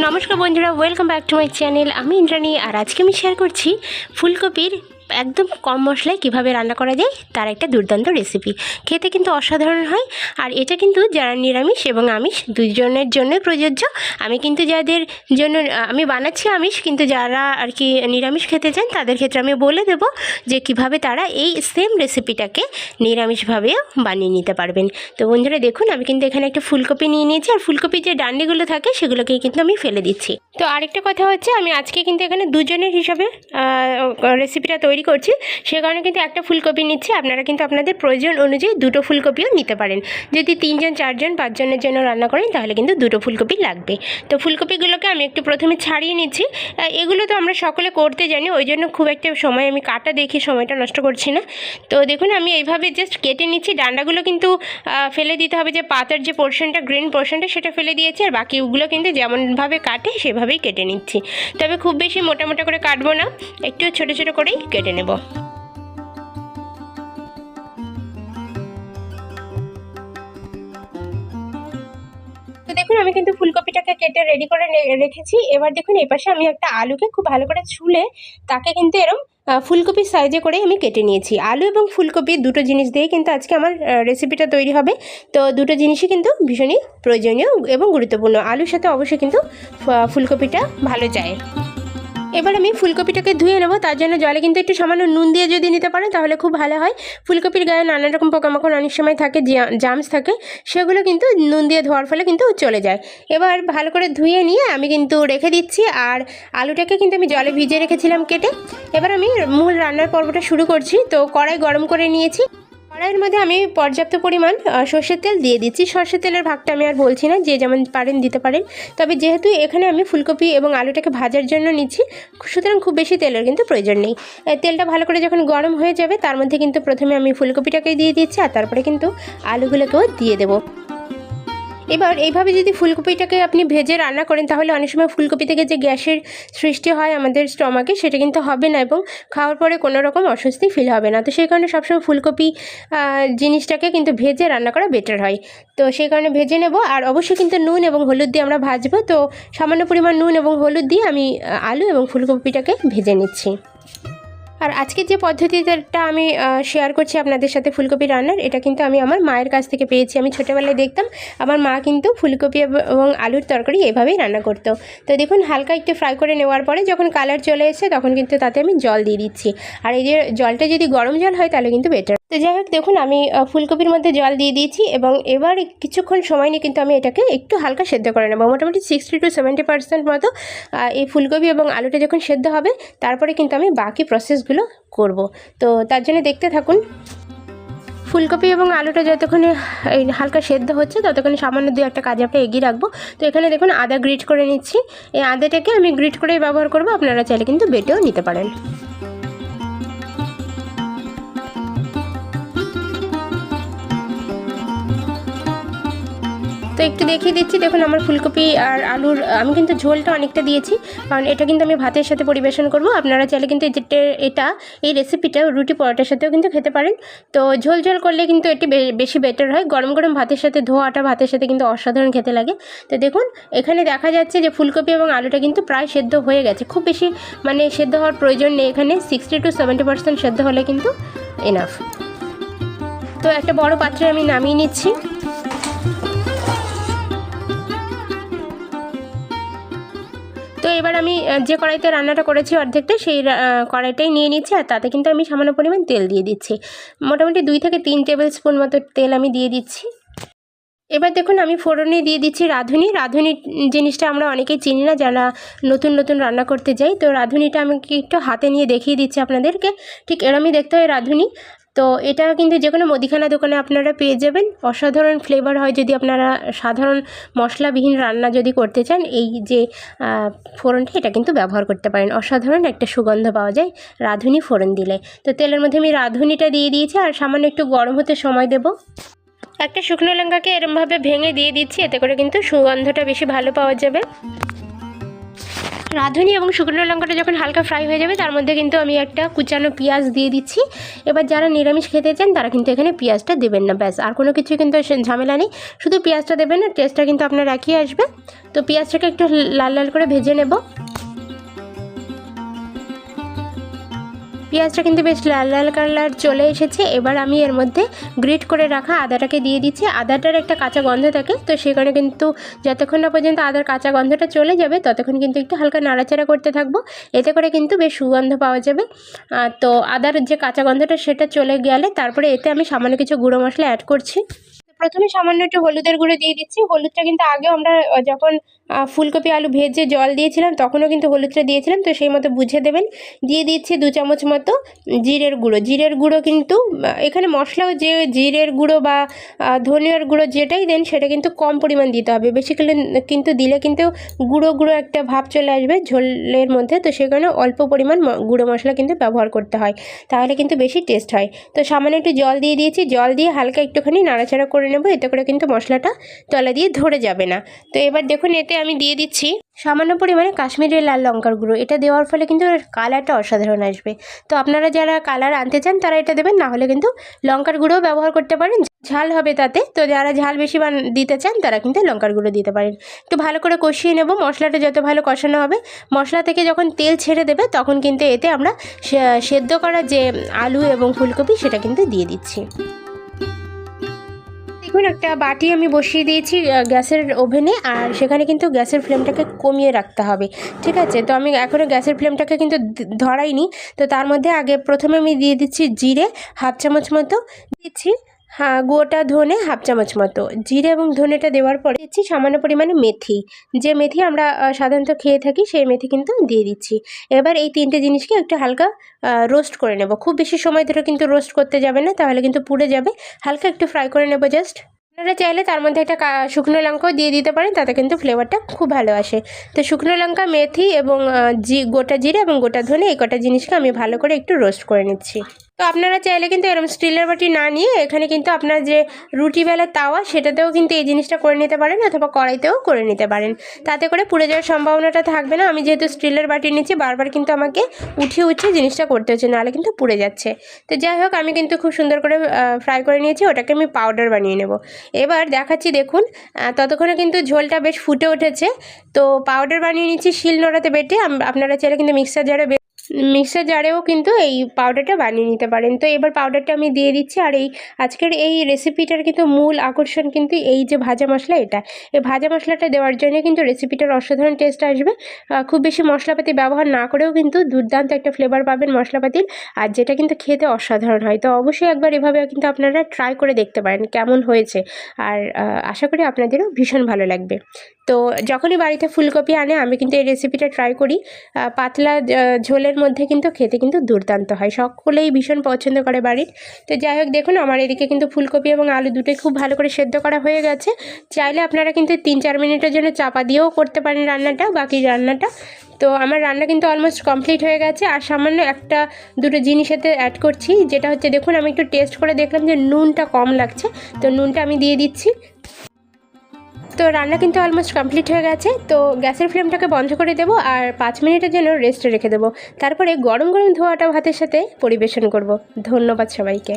নমস্কার বন্ধুরা welcome back to my channel আমি ইন্দ্রাণী আর আজকে আমি শেয়ার করছি ফুলকপির একদম কম মশলায় কীভাবে রান্না করা যায় তার একটা দুর্দান্ত রেসিপি খেতে কিন্তু অসাধারণ হয়। আর এটা কিন্তু যারা নিরামিষ এবং আমিষ দুজনের জন্য প্রযোজ্য। আমি কিন্তু যাদের জন্য, আমি বানাচ্ছি আমিষ, কিন্তু যারা আর কি নিরামিষ খেতে চান, তাদের ক্ষেত্রে আমি বলে দেবো যে কীভাবে তারা এই সেম রেসিপিটাকে নিরামিষভাবেও বানিয়ে নিতে পারবেন। তো বন্ধুরা, দেখুন, আমি কিন্তু এখানে একটা ফুলকপি নিয়ে নিয়েছি। আর ফুলকপির যে ডান্ডিগুলো থাকে সেগুলোকে কিন্তু আমি ফেলে দিচ্ছি। তো আরেকটা কথা হচ্ছে, আমি আজকে কিন্তু এখানে দুজনের হিসাবে রেসিপিটা তৈরি করছি, সে কারণে কিন্তু একটা ফুলকপি নিচ্ছি। আপনারা কিন্তু আপনাদের প্রয়োজন অনুযায়ী দুটো ফুলকপিও নিতে পারেন। যদি তিনজন, চারজন, পাঁচজনের জন্য রান্না করেন, তাহলে কিন্তু দুটো ফুলকপি লাগবে। তো ফুলকপিগুলোকে আমি একটু প্রথমে ছাড়িয়ে নিচ্ছি। এগুলো তো আমরা সকলে করতে জানি, ওই জন্য খুব একটা সময় আমি কাটা দেখি সময়টা নষ্ট করছি না। তো দেখুন, আমি এইভাবে জাস্ট কেটে নিচ্ছি। ডান্ডাগুলো কিন্তু ফেলে দিতে হবে যে পাতার যে পোর্শনটা গ্রিন পোর্শনটা সেটা ফেলে দিয়েছি। আর বাকিগুলো কিন্তু যেমনভাবে কাটে, সেভাবেই কেটে নিচ্ছি। তবে খুব বেশি মোটা মোটা করে কাটবো না। একটু ছোট ছোট করেই কেটে নেব। তো দেখুন, আমি কিন্তু ফুলকপিটাকে কেটে রেডি করে রেখেছি। এবার দেখুন, এই পাশে আমি একটা আলুকে খুব ভালো করে ছুলে তাকে কিন্তু এরম ফুলকপির সাইজে করে আমি কেটে নিয়েছি। আলু এবং ফুলকপি দুটো জিনিস দিয়ে কিন্তু আজকে আমার রেসিপিটা তৈরি হবে। তো দুটো জিনিসই কিন্তু ভীষণই প্রয়োজনীয় এবং গুরুত্বপূর্ণ। আলুর সাথে অবশ্যই কিন্তু ফুলকপিটা ভালো যায়। এবার আমি ফুলকপিটাকে ধুয়ে নেব, তার জন্য জলে কিন্তু একটু সামান্য নুন দিয়ে যদি নিতে পারেন তাহলে খুব ভালো হয়। ফুলকপির গায়ে নানা রকম পোকামাকড় অনেক সময় থাকে জামস থাকে, সেগুলো কিন্তু নুন দিয়ে ধোয়ার ফলে কিন্তু চলে যায়। এবার ভালো করে ধুয়ে নিয়ে আমি কিন্তু রেখে দিচ্ছি, আর আলুটাকে কিন্তু আমি জলে ভিজে রেখেছিলাম কেটে। এবার আমি মূল রান্নার পর্বটা শুরু করছি, তো কড়াই গরম করে নিয়েছি। কড়াইয়ের মধ্যে আমি পর্যাপ্ত পরিমাণ সর্ষের তেল দিয়ে দিচ্ছি। সর্ষের তেলের ভাগটা আমি আর বলছি না, যে যেমন পারেন দিতে পারেন। তবে যেহেতু এখানে আমি ফুলকপি এবং আলুটাকে ভাজার জন্য নিচ্ছি, সুতরাং খুব বেশি তেলের কিন্তু প্রয়োজন নেই। তেলটা ভালো করে যখন গরম হয়ে যাবে, তার মধ্যে কিন্তু প্রথমে আমি ফুলকপিটাকে দিয়ে দিচ্ছি, আর তারপরে কিন্তু আলুগুলোকেও দিয়ে দেবো। এবার এইভাবে যদি ফুলকপিটাকে আপনি ভেজে রান্না করেন, তাহলে অনেক সময় ফুলকপি থেকে যে গ্যাসের সৃষ্টি হয় আমাদের স্টমাকে, সেটা কিন্তু হবে না এবং খাওয়ার পরে কোনো রকম অস্বস্তি ফিল হবে না। তো সেই কারণে সবসময় ফুলকপি জিনিসটাকে কিন্তু ভেজে রান্না করা বেটার হয়। তো সেই কারণে ভেজে নেব, আর অবশ্যই কিন্তু নুন এবং হলুদ দিয়ে আমরা ভাজবো। তো সামান্য পরিমাণ নুন এবং হলুদ দিয়ে আমি, আলু এবং ফুলকপিটাকে ভেজে নিচ্ছি। আর আজকে যে পদ্ধতিটা আমি শেয়ার করছি আপনাদের সাথে ফুলকপি রান্নার, এটা কিন্তু আমি আমার মায়ের কাছ থেকে পেয়েছি। আমি ছোটোবেলায় দেখতাম, আমার মা কিন্তু ফুলকপি এবং আলুর তরকারি এভাবেই রান্না করতো। তো দেখুন, হালকা একটু ফ্রাই করে নেওয়ার পরে যখন কালার চলে এসে তখন কিন্তু তাতে আমি জল দিয়ে দিচ্ছি। আর এই যে জলটা যদি গরম জল হয়, তাহলে কিন্তু বেটার তো যাই হোক, দেখুন, আমি ফুলকপির মধ্যে জল দিয়ে দিয়েছি এবং এবার কিছুক্ষণ সময় নিয়ে কিন্তু আমি এটাকে একটু হালকা সেদ্ধ করে নেব। মোটামুটি সিক্সটি টু সেভেন্টি পার্সেন্ট মতো এই ফুলকপি এবং আলুটা যখন সেদ্ধ হবে, তারপরে কিন্তু আমি বাকি প্রসেসগুলো করব। তো তার জন্য দেখতে থাকুন, ফুলকপি এবং আলুটা যতক্ষণে এই হালকা সেদ্ধ হচ্ছে, ততক্ষণে সামান্য দু একটা কাজে আমরা এগিয়ে রাখব। তো এখানে দেখুন, আদা গ্রিট করে নিচ্ছি। এই আদাটাকে আমি গ্রিট করেই ব্যবহার করব, আপনারা চাইলে কিন্তু বেটেও নিতে পারেন। তো একটু দেখিয়ে দিচ্ছি দেখুন আমার ফুলকপি আর আলুর, আমি কিন্তু ঝোলটা অনেকটা দিয়েছি। কারণ এটা কিন্তু আমি ভাতের সাথে পরিবেশন করব। আপনারা চাইলে কিন্তু এটা, এই রেসিপিটা রুটি পরোটার সাথেও কিন্তু খেতে পারেন। তো ঝোল ঝোল করলে কিন্তু এটি বেশি বেটার হয়। গরম গরম ভাতের সাথে, ধোয়াটা ভাতের সাথে কিন্তু অসাধারণ খেতে লাগে। তো দেখুন, এখানে দেখা যাচ্ছে যে ফুলকপি এবং আলুটা কিন্তু প্রায় সেদ্ধ হয়ে গেছে। খুব বেশি মানে সেদ্ধ হওয়ার প্রয়োজন নেই এখানে। সিক্সটি টু সেভেন্টি পার্সেন্ট সেদ্ধ হলে কিন্তু এনাফ তো একটা বড় পাত্রে আমি নামিয়ে নিচ্ছি। এবার আমি যে কড়াইতে রান্নাটা করেছি অর্ধেকটা, সেই কড়াইটাই নিয়ে নিচ্ছি আর তাতে কিন্তু আমি সামান্য পরিমাণ তেল দিয়ে দিচ্ছি। মোটামুটি দুই থেকে তিন টেবিল স্পুন মতো তেল আমি দিয়ে দিচ্ছি। এবার দেখুন, আমি ফোড়নে দিয়ে দিচ্ছি রাঁধুনি। রাঁধুনি জিনিসটা আমরা অনেকেই চিনি না, যারা নতুন নতুন রান্না করতে যাই। তো রাঁধুনিটা আমি একটু হাতে নিয়ে দেখিয়ে দিচ্ছি আপনাদেরকে। ঠিক এরমই দেখতে হয় রাঁধুনি। তো এটা কিন্তু যে কোনো মুদিখানা দোকানে আপনারা পেয়ে যাবেন। অসাধারণ ফ্লেভার হয় যদি আপনারা সাধারণ মশলাবিহীন রান্না যদি করতে চান, এই যে ফোড়নটা এটা কিন্তু ব্যবহার করতে পারেন। অসাধারণ একটা সুগন্ধ পাওয়া যায় রাঁধুনি ফোড়ন দিলে। তো তেলের মধ্যে আমি রাঁধুনিটা দিয়ে দিয়েছি আর সামান্য একটু গরম হতে সময় দেবো। একটা শুকনো লঙ্কাকে এরমভাবে ভেঙে দিয়ে দিচ্ছি, এতে করে কিন্তু সুগন্ধটা বেশি ভালো পাওয়া যাবে। রাঁধুনি এবং শুকনো লঙ্কাটা যখন হালকা ফ্রাই হয়ে যাবে, তার মধ্যে কিন্তু আমি একটা কুচানো পেঁয়াজ দিয়ে দিচ্ছি। এবার যারা নিরামিষ খেতে চান, তারা কিন্তু এখানে পেঁয়াজটা দেবেন না, ব্যাস। আর কোনো কিছু কিন্তু ঝামেলা নেই। শুধু পেঁয়াজটা দেবেন না টেস্টটা কিন্তু আপনার একই আসবে। তো পেঁয়াজটাকে একটু লাল লাল করে ভেজে নেব। পেঁয়াজটা কিন্তু বেশ লাল লাল কালার চলে এসেছে। এবার আমি এর মধ্যে গ্রেট করে রাখা আদাটাকে দিয়ে দিচ্ছি। আদাটার একটা কাঁচা গন্ধ থাকে, তো সেখানে কিন্তু যতক্ষণ না পর্যন্ত আদার কাঁচা গন্ধটা চলে যাবে, ততক্ষণ কিন্তু একটু হালকা নাড়াচাড়া করতে থাকব। এতে করে কিন্তু বেশ সুগন্ধ পাওয়া যাবে। তো আদার যে কাঁচা গন্ধটা সেটা চলে গেলে তারপরে এতে আমি সামান্য কিছু গুঁড়ো মশলা অ্যাড করছি। প্রথমে সামান্য একটু হলুদের গুঁড়ো দিয়ে দিচ্ছি। হলুদটা কিন্তু আগেও আমরা যখন ফুলকপি, আলু ভেজে জল দিয়েছিলাম, তখনও কিন্তু হলুদটা দিয়েছিলাম। তো সেই মতো বুঝে দেবেন। দিয়ে দিচ্ছি দু চামচ মতো জিরের গুঁড়ো। জিরের গুঁড়ো কিন্তু এখানে মশলাও যে জিরের গুঁড়ো বা ধনিয়ার গুঁড়ো যেটাই দেন, সেটা কিন্তু কম পরিমাণ দিতে হবে। বেশি কিন্তু, দিলে কিন্তু গুঁড়ো গুঁড়ো একটা ভাব চলে আসবে ঝোলের মধ্যে। তো কারণে অল্প পরিমাণ গুঁড়ো মশলা কিন্তু ব্যবহার করতে হয়। তাহলে কিন্তু বেশি টেস্ট হয়। তো সামান্য একটু জল দিয়ে দিয়েছি। জল দিয়ে হালকা একটুখানি নাড়াচাড়া করে নেব, এতে করে কিন্তু মশলাটা তলা দিয়ে ধরে যাবে না। তো এবার দেখুন, এতে আমি দিয়ে দিচ্ছি সামান্য পরিমাণে কাশ্মীরি লাল লঙ্কার গুঁড়ো। এটা দেওয়ার ফলে কিন্তু কালারটা অসাধারণ আসবে। তো আপনারা যারা কালার আনতে চান, তারা এটা দেবেন, না হলে কিন্তু লঙ্কার গুঁড়োও ব্যবহার করতে পারেন। ঝাল হবে তাতে। তো যারা ঝাল বেশি বান দিতে চান, তারা কিন্তু লঙ্কার গুঁড়ো দিতে পারেন। একটু ভালো করে কষিয়ে নেব। মশলাটা যত ভালো কষানো হবে, মশলা থেকে যখন তেল ছেড়ে দেবে, তখন কিন্তু এতে আমরা সেদ্ধ করা যে আলু এবং ফুলকপি, সেটা কিন্তু দিয়ে দিচ্ছি। দেখুন, একটা বাটি আমি বসিয়ে দিয়েছি গ্যাসের ওভেনে, আর সেখানে কিন্তু গ্যাসের ফ্লেমটাকে কমিয়ে রাখতে হবে, ঠিক আছে? তো আমি এখনও গ্যাসের ফ্লেমটাকে কিন্তু ধরাইনি, তো তার মধ্যে আগে প্রথমে আমি দিয়ে দিচ্ছি জিরে, হাফ চামচ মতো দিচ্ছি হ্যাঁ গোটা ধনে হাফ চামচ মতো। জিরে এবং ধনেটা দেওয়ার পরে দিচ্ছি সামান্য পরিমাণে মেথি। যে মেথি আমরা সাধারণত খেয়ে থাকি, সেই মেথি কিন্তু দিয়ে দিচ্ছি। এবার এই তিনটে জিনিসকে একটু হালকা রোস্ট করে নেব। খুব বেশি সময় ধরে কিন্তু রোস্ট করতে যাবে না, তাহলে কিন্তু পুড়ে যাবে। হালকা একটু ফ্রাই করে নেব জাস্ট আপনারা চাইলে তার মধ্যে একটা শুকনো লঙ্কাও দিয়ে দিতে পারেন, তাতে কিন্তু ফ্লেভারটা খুব ভালো আসে। তো শুকনো লঙ্কা, মেথি এবং জি, গোটা জিরে এবং গোটা ধনে এই কটা জিনিসকে আমি ভালো করে একটু রোস্ট করে নিচ্ছি। তো আপনারা চাইলে কিন্তু এরকম স্টিলের বাটি না নিয়ে এখানে কিন্তু আপনার যে রুটি বেলার তাওয়া, সেটাতেও কিন্তু এই জিনিসটা করে নিতে পারেন অথবা কড়াইতেও করে নিতে পারেন। তাতে করে পুড়ে যাওয়ার সম্ভাবনাটা থাকবে না। আমি যেহেতু স্টিলের বাটি নিচ্ছি, বারবার কিন্তু আমাকে উঠিয়ে উঠিয়ে জিনিসটা করতে হচ্ছে, নাহলে কিন্তু পুড়ে যাচ্ছে। তো যাই হোক, আমি কিন্তু খুব সুন্দর করে ফ্রাই করে নিয়েছি, ওটাকে আমি পাউডার বানিয়ে নেব। এবার দেখাচ্ছি, দেখুন ততক্ষণে কিন্তু ঝোলটা বেশ ফুটে উঠেছে। তো পাউডার বানিয়ে নিচ্ছি শিল নোড়াতে বেটে আপনারা চাইলে কিন্তু মিক্সার জারে মিক্সার জারেও কিন্তু এই পাউডারটা বানিয়ে নিতে পারেন। তো এবার পাউডারটা আমি দিয়ে দিচ্ছি আর এই আজকের এই রেসিপিটার কিন্তু মূল আকর্ষণ কিন্তু এই যে ভাজা মশলা এটা। এই ভাজা মশলাটা দেওয়ার জন্য কিন্তু রেসিপিটার অসাধারণ টেস্ট আসবে। খুব বেশি মশলাপাতি ব্যবহার না করেও কিন্তু দুর্দান্ত একটা ফ্লেভার পাবেন মশলাপাতির, আর যেটা কিন্তু খেতে অসাধারণ হয়। তো অবশ্যই একবার এভাবে কিন্তু আপনারা ট্রাই করে দেখতে পারেন কেমন হয়েছে। আর আশা করি আপনাদেরও ভীষণ ভালো লাগবে। তো যখনই বাড়িতে ফুলকপি আনে, আমি কিন্তু এই রেসিপিটা ট্রাই করি। পাতলা ঝোলের মধ্যে কিন্তু খেতে কিন্তু দুর্দান্ত হয়। সকলেই ভীষণ পছন্দ করে বাড়ির। তো যাই হোক, দেখুন, আমার এদিকে কিন্তু ফুলকপি এবং আলু দুটোই খুব ভালো করে সেদ্ধ করা হয়ে গেছে। চাইলে আপনারা কিন্তু তিন চার মিনিটের জন্য চাপা দিয়েও করতে পারেন রান্নাটা, বাকি রান্নাটা। তো আমার রান্না কিন্তু অলমোস্ট কমপ্লিট হয়ে গেছে। আর সামান্য একটা, দুটো জিনিস এতে অ্যাড করছি, যেটা হচ্ছে, দেখুন, আমি একটু টেস্ট করে দেখলাম যে নুনটা কম লাগছে। তো নুনটা আমি দিয়ে দিচ্ছি। তো রান্না কিন্তু অলমোস্ট কমপ্লিট হয়ে গেছে। তো গ্যাসের ফ্লেমটাকে বন্ধ করে দেবো আর পাঁচ মিনিটের জন্য রেস্টে রেখে দেবো। তারপরে গরম গরম ধোয়াটা ভাতের সাথে পরিবেশন করব। ধন্যবাদ সবাইকে।